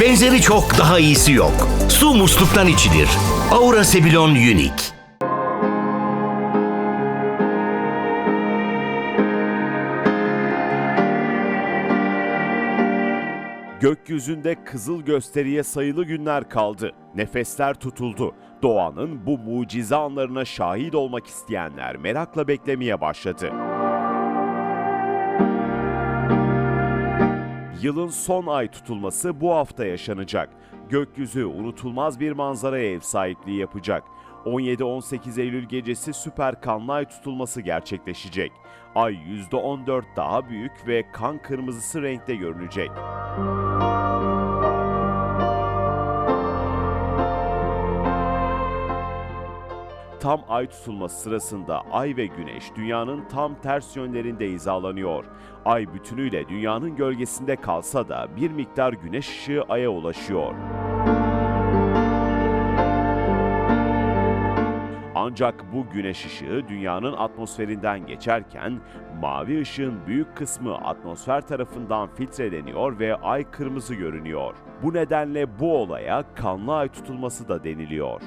Benzeri çok daha iyisi yok. Su musluktan içilir. Aura Sebilon Unique. Gökyüzünde kızıl gösteriye sayılı günler kaldı. Nefesler tutuldu. Doğanın bu mucize anlarına şahit olmak isteyenler merakla beklemeye başladı. Yılın son ay tutulması bu hafta yaşanacak. Gökyüzü unutulmaz bir manzaraya ev sahipliği yapacak. 17-18 Eylül gecesi süper kanlı ay tutulması gerçekleşecek. Ay %14 daha büyük ve kan kırmızısı renkte görünecek. Tam ay tutulması sırasında ay ve güneş dünyanın tam ters yönlerinde hizalanıyor. Ay bütünüyle dünyanın gölgesinde kalsa da bir miktar güneş ışığı aya ulaşıyor. Ancak bu güneş ışığı dünyanın atmosferinden geçerken mavi ışığın büyük kısmı atmosfer tarafından filtreleniyor ve ay kırmızı görünüyor. Bu nedenle bu olaya kanlı ay tutulması da deniliyor.